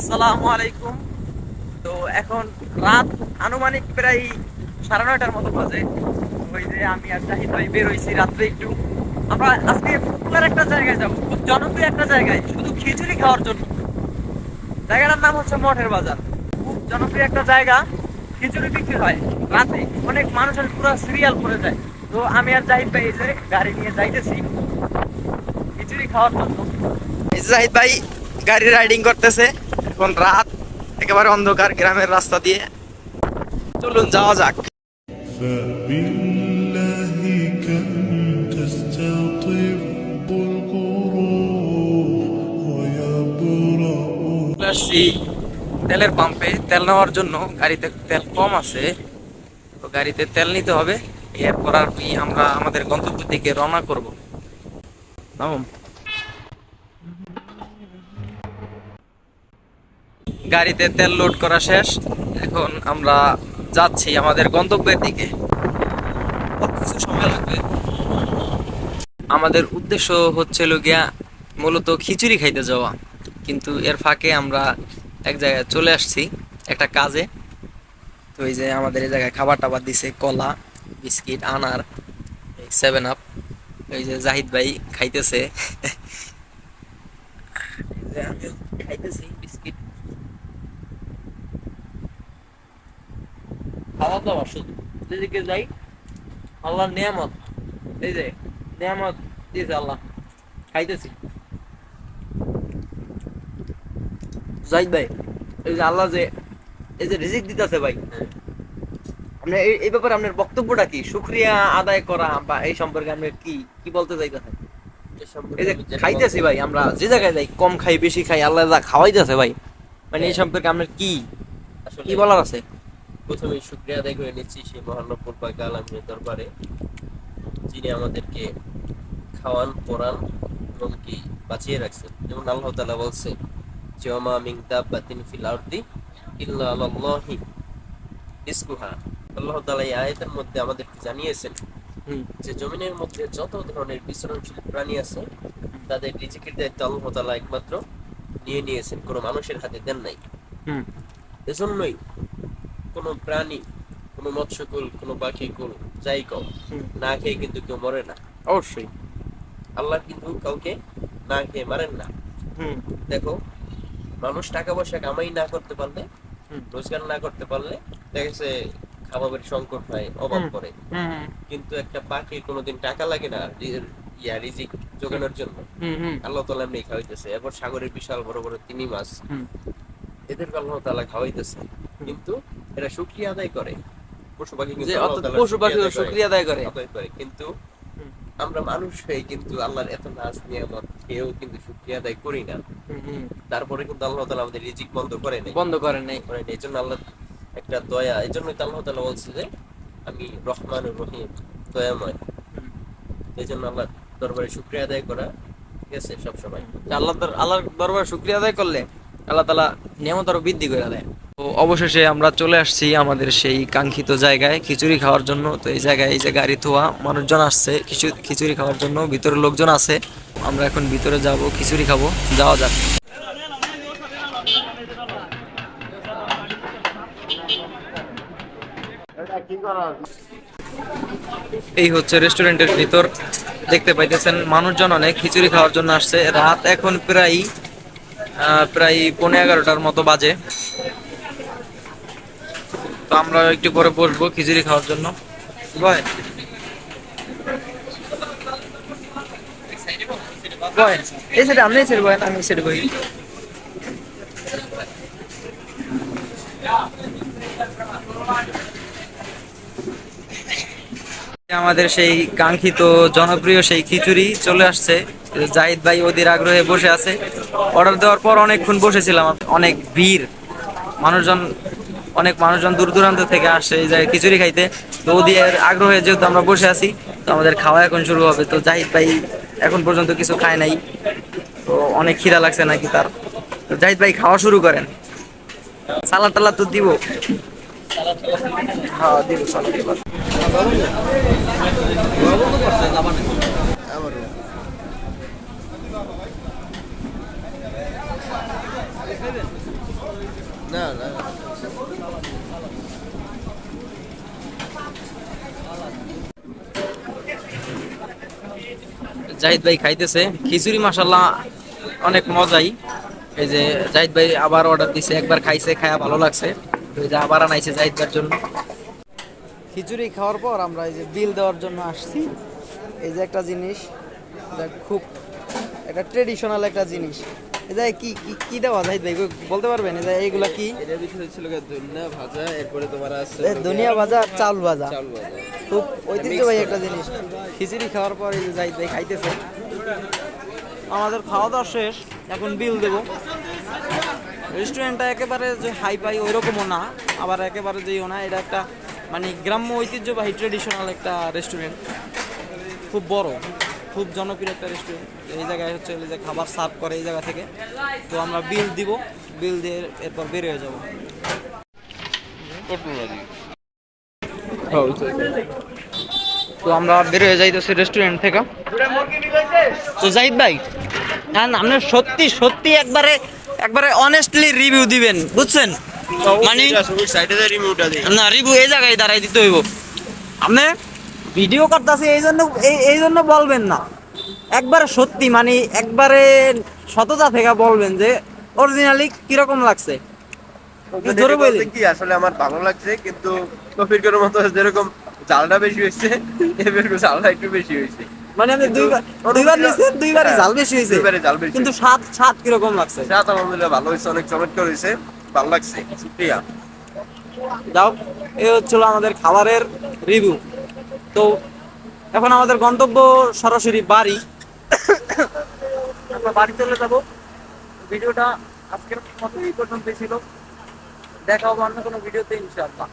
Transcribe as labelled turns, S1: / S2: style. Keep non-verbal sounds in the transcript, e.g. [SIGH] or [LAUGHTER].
S1: আসসালামু আলাইকুম। তো এখন রাত আনুমানিক প্রায় সাড়ে নয়টার মতো বাজে। ওই যে আমি আর জাহিদ ভাই বের হয়েছি রাত্রে একটু। আমরা আজকে পপুলার একটা জায়গায় যাব, খুব জনপ্রিয় একটা জায়গায়, শুধু খিচুড়ি খাওয়ার জন্য। জায়গাটার নাম হচ্ছে মঠের বাজার। খুব জনপ্রিয় একটা জায়গা, খিচুড়ি বিক্রি হয়। রাতে অনেক মানুষের পুরো সিরিয়াল পড়ে যায়। তো আমি আর জাহিদ ভাই এই গাড়ি নিয়ে যাইতেছি খিচুড়ি খাওয়ার জন্য। জাহিদ ভাই গাড়ি রাইডিং করতেছে। এখন রাত একেবারে অন্ধকার গ্রামের রাস্তা দিয়ে। চলুন যাওয়া যাক। তেলের পাম্পে। তেল নেওয়ার জন্য গাড়িতে তেল কম আছে। তো গাড়িতে তেল নিতে হবে। এরপর আর কি আমরা আমাদের গন্তব্যের দিকে রওনা করব। গাড়িতে তেল লোড করা শেষ। এখন আমরা যাচ্ছি আমাদের গন্তব্যের দিকে। কিছু সময় লাগবে? আমাদের উদ্দেশ্য হচ্ছিল গিয়া মূলত খিচুড়ি খাইতে যাওয়া। কিন্তু এর ফাঁকে আমরা এক জায়গায় চলে আসছি, একটা কাজে। তো এই যে আমাদের এই জায়গায় খাবার টাবার দিছে, কলা, বিস্কিট, আনার সেভেন আপ এই যে জাহিদ ভাই খাইতেছে। [LAUGHS] খাইতেছি বিস্কিট। খাওয়া দাওয়া শুধু। যেদিকে যাই আল্লাহর নিয়ামত। এই যে নিয়ামত দিয়েছে আল্লাহ। খাইতেছি। জাহিদ ভাই এই যে আল্লাহ যে এই যে রিজিক দিতেছে ভাই। আপনি এই ব্যাপারে আপনার বক্তব্যটা কি? শুক্রিয়া আদায় করা বা এই সম্পর্কে আপনি কি কি বলতে চাইতেছেন? এই যে খাইতেছি ভাই আমরা যে জায়গায় যাই কম খাই বেশি খাই আল্লাহ যা খাওয়াইতেছে ভাই। মানে এই সম্পর্কে আপনার কি
S2: আসলে
S1: কি বলার আছে?
S2: প্রথমে শুক্রিয়া আদায় করে নিচ্ছি সেই মহানব্বর পাক আলমের দরবারে যিনি আমাদেরকে খাওয়ান পরান এবং কি বাঁচিয়ে রাখছেন। যেমন আল্লাহ তাআলা বলছে যে ওমা মিন দাব্বাতিন ফিল আরদি ইল্লা আলাল্লাহি রিজকুহা। আল্লাহ তাআলা এই আয়াতের মধ্যে আমাদেরকে জানিয়েছেন যে জমিনের মধ্যে যত ধরনের বিচরণশীল প্রাণী আছে তাদের রিজিকের দায়িত্ব আল্লাহ তাআলা একমাত্র নিয়ে নিয়েছেন কোনো মানুষের হাতে দেন নাই।
S1: হুম।
S2: এজন্যই কোনো প্রাণী কোনো মৎস্যকুল কোনো পাখিকুল যাই কম না খেয়ে কিন্তু কেউ মরে না।
S1: অবশ্যই।
S2: আল্লাহ কিন্তু কাউকে না খেয়ে মারেন না। দেখো মানুষ টাকা পয়সা কামাই না করতে পারলে রোজগার না করতে পারলে দেখেছে খাবারের সংকট হয় অভাব। পড়ে। কিন্তু একটা পাখি কোনোদিন টাকা লাগে না ইয়া রিজিক জোগানোর জন্য। আল্লাহ তালা এমনি খাওয়াইতেছে। এরপর সাগরের বিশাল বড় বড় তিমি মাছ। এদেরকে আল্লাহ তালা খাওয়াইতেছে। কিন্তু এরা শুক্রিয়া আদায় করে। পশু পাখি
S1: পশু পাখি
S2: শুকরিয়া আদায় করে।
S1: করে।
S2: কিন্তু আমরা মানুষ হয়ে কিন্তু আল্লাহর এত নাচ নিয়ামত কেউ কিন্তু শুক্রিয়া আদায় করি না। তারপরে কিন্তু আল্লাহ তালা আমাদের রিজিক বন্ধ করে নেই
S1: বন্ধ করেন নাই
S2: করে নেই এই জন্য আল্লাহ একটা দয়া এই জন্যই তো আল্লাহ তালা বলছে যে আমি রহমান রহিম দয়াময়। এই জন্য আল্লাহ দরবারে শুক্রিয়া আদায় করা ঠিক আছে সবসময়।
S1: আল্লাহ আল্লাহর দরবার শুক্রিয়া আদায় করলে আল্লাহ তালা নিয়ামত আরও বৃদ্ধি করে দেয়। তো অবশেষে আমরা চলে আসছি আমাদের সেই কাঙ্ক্ষিত জায়গায় খিচুড়ি খাওয়ার জন্য। তো এই জায়গায়, এই যে গাড়ি থোয়া মানুষজন আসছে খিচুড়ি খাওয়ার জন্য। ভিতরে লোকজন আছে। আমরা এখন ভিতরে যাব, খিচুড়ি খাব। যাওয়া যাক। এই হচ্ছে রেস্টুরেন্টের ভিতর। দেখতে পাইতেছেন, মানুষজন অনেক খিচুড়ি খাওয়ার জন্য আসছে। রাত এখন প্রায় প্রায় পনেরো এগারোটার মতো বাজে। তো আমরা একটু পরে বসবো খিচুড়ি খাওয়ার জন্য। বয় বয় এই সাইডে আপনি এই বয়েন আমি এই বই আমাদের সেই কাঙ্ক্ষিত জনপ্রিয় সেই খিচুড়ি চলে আসছে। জাহিদ ভাই ওদের আগ্রহে বসে আছে। অর্ডার দেওয়ার পর অনেকক্ষণ বসেছিলাম। অনেক ভিড়। মানুষজন অনেক মানুষজন দূর দূরান্ত থেকে আসে এই জায়গায় খিচুড়ি খাইতে। তো ওদের আগ্রহে যেহেতু আমরা বসে আছি, তো আমাদের খাওয়া এখন শুরু হবে। তো জাহিদ ভাই এখন পর্যন্ত কিছু খায় নাই, তো অনেক খিদা লাগছে নাকি তার। তো জাহিদ ভাই খাওয়া শুরু করেন। সালাদ টালাদ তো দিব। হ্যাঁ এবার
S2: না।
S1: জাহিদ ভাই খাইতেছে। খিচুড়ি মাসাল্লাহ অনেক মজাই। এই যে জাহিদ ভাই আবার অর্ডার দিছে, একবার খাইছে, খায়া ভালো লাগছে। তো যে আবার আনাইছে জাহিদ ভাইয়ের জন্য। খিচুড়ি খাওয়ার পর আমরা এই যে বিল দেওয়ার জন্য আসছি। এই যে একটা জিনিস খুব একটা ট্রেডিশনাল একটা জিনিস। এটা কি কি কি দেওয়া ভাই বলতে পারবেন? এটা এইগুলা কি?
S2: এটার ভিতরে ছিল ধনিয়া ভাজা এরপরে তোমার আছে
S1: এ, ভাজা চাল ভাজা।
S2: চাল ভাজা।
S1: খুব ঐতিহ্যবাহী একটা জিনিস। খিচুড়ি খাওয়ার পর এই যে জাহিদ ভাই খাইতেছে। আমাদের খাওয়া দাওয়া শেষ এখন বিল দেব। রেস্টুরেন্টটা একেবারে যে হাই পাই ওই রকমও না আবার একেবারে যেও না এটা একটা মানে গ্রাম্য ঐতিহ্যবাহী ট্রেডিশনাল একটা রেস্টুরেন্ট খুব বড়। খুব জনপ্রিয় একটা রেস্টুরেন্ট এই জায়গায় হচ্ছে এই যে খাবার সার্ভ করে এই জায়গা থেকে। তো আমরা বিল দিব বিল দিয়ে এরপর বের হয়ে যাব। তো আমরা বের হয়ে যাইতেছি রেস্টুরেন্ট থেকে। তো জাহিদ ভাই হ্যাঁ আপনি সত্যি সত্যি একবারে একবারে অনেস্টলি রিভিউ দিবেন বুঝছেন? মানে না রিভিউ এই জায়গায় দাঁড়াই দিতে হইব। আপনি ভিডিও করতেছি এই জন্য এই এই জন্য বলবেন না। একবারে সত্যি মানে একবারে সততা থেকে বলবেন যে অরিজিনালি কীরকম লাগছে? জোরে বলি
S2: কি আসলে আমার ভালো লাগছে কিন্তু করার মতো যেরকম জালটা বেশি হয়েছে এবার জালটা একটু বেশি হয়েছে।
S1: মানে আপনি দুইবার দুইবার নিছেন দুইবারই জাল বেশি হয়েছে।
S2: দুইবারই জাল বেশি
S1: কিন্তু স্বাদ স্বাদ কীরকম লাগছে?
S2: স্বাদ আলহামদুলিল্লাহ ভালো হয়েছে অনেক চমৎকার হয়েছে ভালো লাগছে শুক্রিয়া।
S1: যাও এ হচ্ছিল আমাদের খাবারের রিভিউ তো এখন আমাদের গন্তব্য সরাসরি বাড়ি। আমরা বাড়ি চলে যাব। ভিডিওটা আজকের মতো এই পর্যন্তই ছিল। দেখা হবে অন্য কোনো ভিডিওতে ইনশাআল্লাহ।